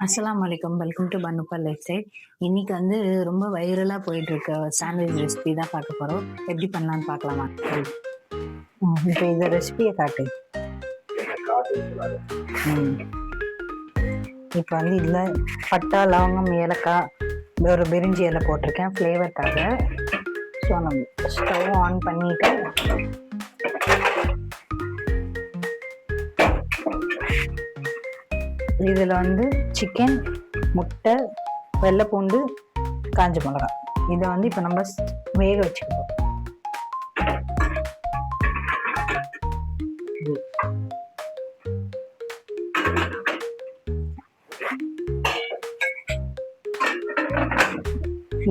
அஸ்லாம் வலைக்கம் welcome to பன்னுப்பா லைஃப் ஸ்டைல் இன்னைக்கு வந்து ரொம்ப வைரலாக போயிட்டு இருக்க சாண்ட்விச் ரெசிபி தான் பார்க்க போகிறோம் எப்படி பண்ணலான்னு பார்க்கலாமா இப்போ இந்த ரெசிபியை காட்டு. இப்போ வந்து இதில் பட்டா லவங்கம் ஏலக்காய் ஒரு பிரிஞ்சி இலை போட்டிருக்கேன். ஃப்ளேவருக்காக ஸோ நம்ம ஸ்டவ் ஆன் பண்ணிட்டு இதில் வந்து சிக்கன் முட்டை வெள்ளை பூண்டு காஞ்ச மிளகா. இதை வந்து இப்போ நம்ம வேக வச்சுக்கணும்.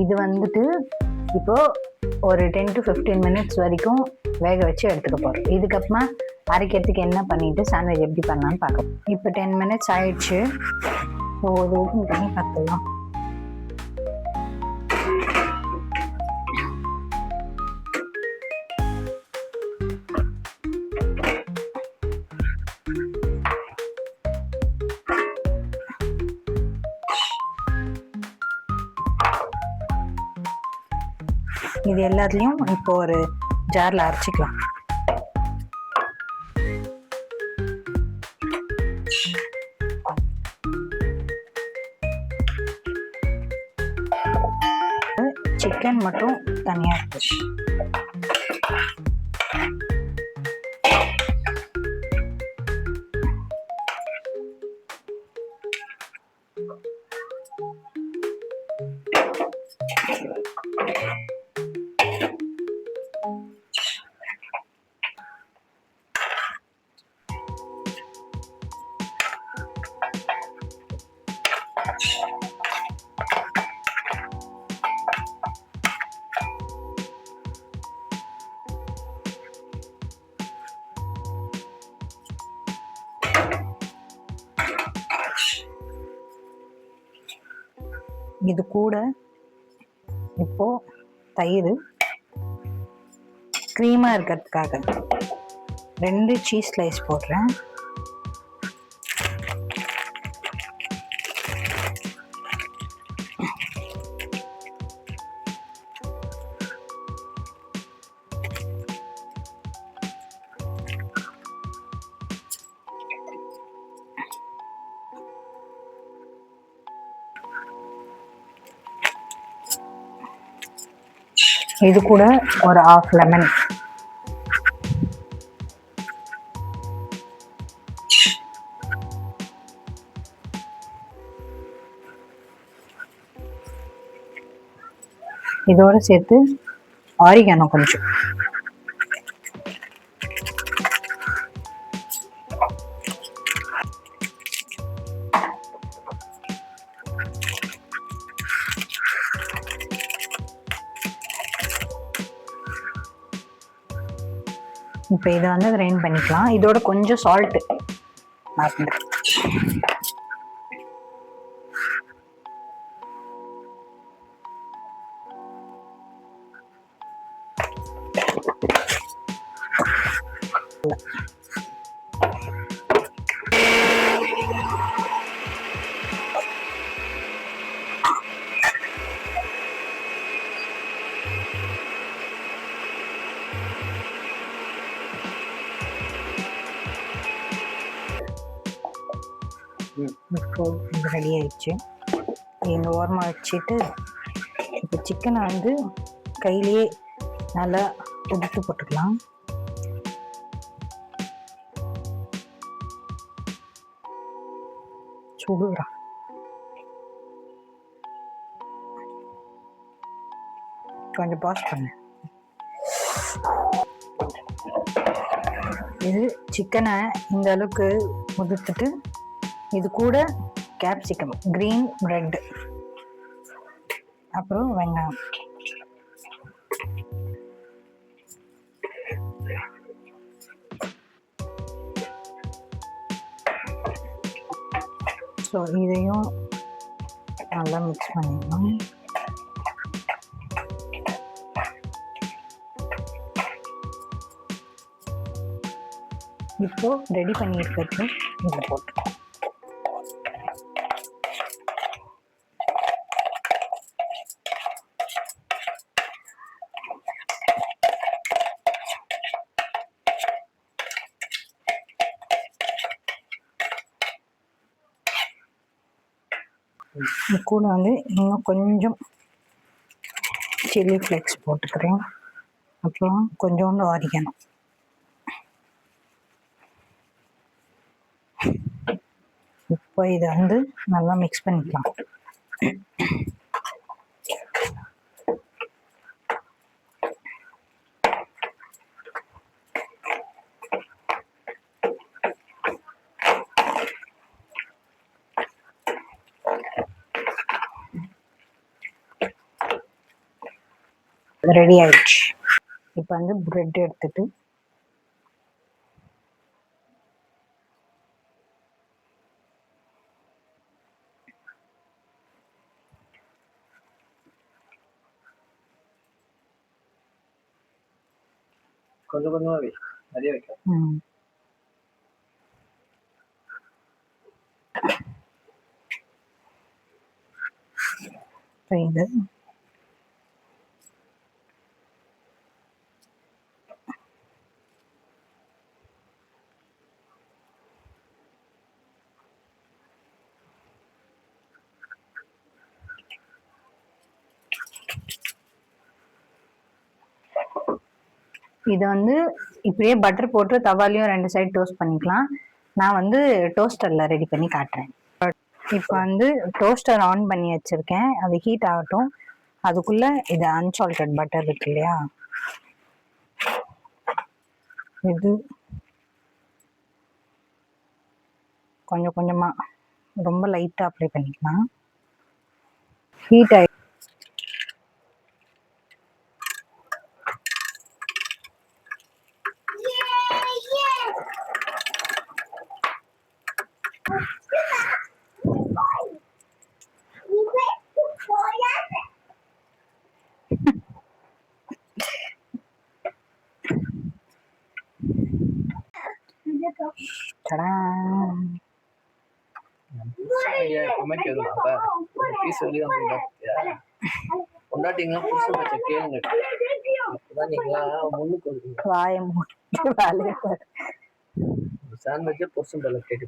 இது வந்துட்டு இப்போ ஒரு டென் டு ஃபிஃப்டீன் மினிட்ஸ் வரைக்கும் வேக வச்சு எடுத்துக்க போகிறோம் இதுக்கப்புறமா அரைக்கிறதுக்கு என்ன பண்ணிட்டு சாண்ட்விச் எப்படி பண்ணலான்னு பார்க்கலாம். இப்போ டென் மினிட்ஸ் ஆயிடுச்சு. ஸோ இது ஓப்பன் பண்ணி பார்த்துக்கலாம். இது எல்லாத்துலேயும் இப்போ ஒரு ஜாரில் அரைச்சிக்கலாம். சிக்கன் மட்டும் தனியாக இருக்கு இது கூட இப்போ தயிர் க்ரீமாக இருக்கிறதுக்காக ரெண்டு சீஸ் ஸ்லைஸ் போடுறேன். இது கூட ஒரு ஆஃப் லெமன் இதோட சேர்த்து ஆரிகானோ கொஞ்சம். இப்போ இதை வந்து கிரைண்ட் பண்ணிக்கலாம். இதோட கொஞ்சம் சால்ட் மறந்துடுறேன் இப்போ ரெடி ஆயிடுச்சு எங்க ஓரமாக வச்சுட்டு இப்போ சிக்கனை வந்து கையிலேயே நல்லா உடுத்து போட்டுக்கலாம். சுடுறா கொஞ்சம் பாஸ் பண்ணு. இது சிக்கனை இந்த அளவுக்கு உதுத்துட்டு இது கூட கேப்சிகம் க்ரீன் ரெட் அப்புறம் வெங்காயம். ஸோ இதையும் நல்லா மிக்ஸ் பண்ணிடணும். இப்போ ரெடி பண்ணி இருக்கிறது இதில் போட்டு கூட வந்து இன்னும் கொஞ்சம் சில்லி ஃப்ளேக்ஸ் போட்டுக்கிறேன். அப்புறம் கொஞ்சோண்டு ஆரிக்கணும் இப்போ இதை வந்து நல்லா மிக்ஸ் பண்ணிக்கலாம். ரெடி ஆயிடுச்சு. இப்போ வந்து பிரெட் எடுத்துட்டு கொஞ்சம் கொஞ்சமா வை. நிறைய வைக்காத. ம், இப்போ இது இதை வந்து இப்படியே பட்டர் போட்டு தவாலையும் ரெண்டு சைடு டோஸ்ட் பண்ணிக்கலாம். நான் வந்து டோஸ்டரில் ரெடி பண்ணி காட்டுறேன். இப்போ வந்து டோஸ்டர் ஆன் பண்ணி வச்சுருக்கேன். அது ஹீட் ஆகட்டும். அதுக்குள்ளே இது அன்சால்டட் பட்டர் இருக்கு இல்லையா? இது கொஞ்சம் கொஞ்சமாக ரொம்ப லைட்டாக அப்ளை பண்ணிக்கலாம். ஹீட் ஆகி புருஷன் கேட்டு.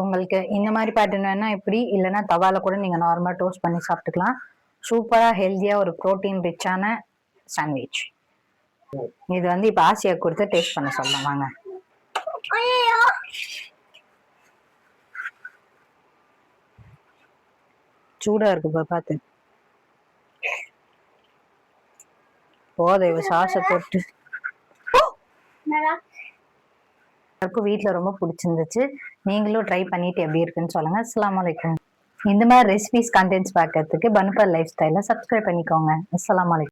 உங்களுக்கு இந்த மாதிரி பேட்டர்ன் வேணா இப்படி இல்லைன்னா தவால கூட நீங்க நார்மலா டோஸ்ட் பண்ணி சாப்பிட்டுக்கலாம். சூப்பரா ஹெல்த்தியா ஒரு ப்ரோட்டீன் ரிச்சான சாண்ட்விச் இது வந்து இப்ப ஆசியா கொடுத்து டேஸ்ட் பண்ண சொல்லலாம் வாங்க. சூடா இருக்கு பா பார்த்து போதை சாசை போட்டு. எல்லாருக்கும் வீட்டில் ரொம்ப பிடிச்சிருந்துச்சு. நீங்களும் ட்ரை பண்ணிட்டு எப்படி இருக்குன்னு சொல்லுங்க. அஸ்ஸலாமு அலைக்கும். இந்த மாதிரி ரெசிபிஸ் கண்டென்ட்ஸ் பார்க்கறதுக்கு பனுப்பர் லைஃப் ஸ்டைலை சப்ஸ்கிரைப் பண்ணிக்கோங்க. அஸ்ஸலாமு அலைக்கும்.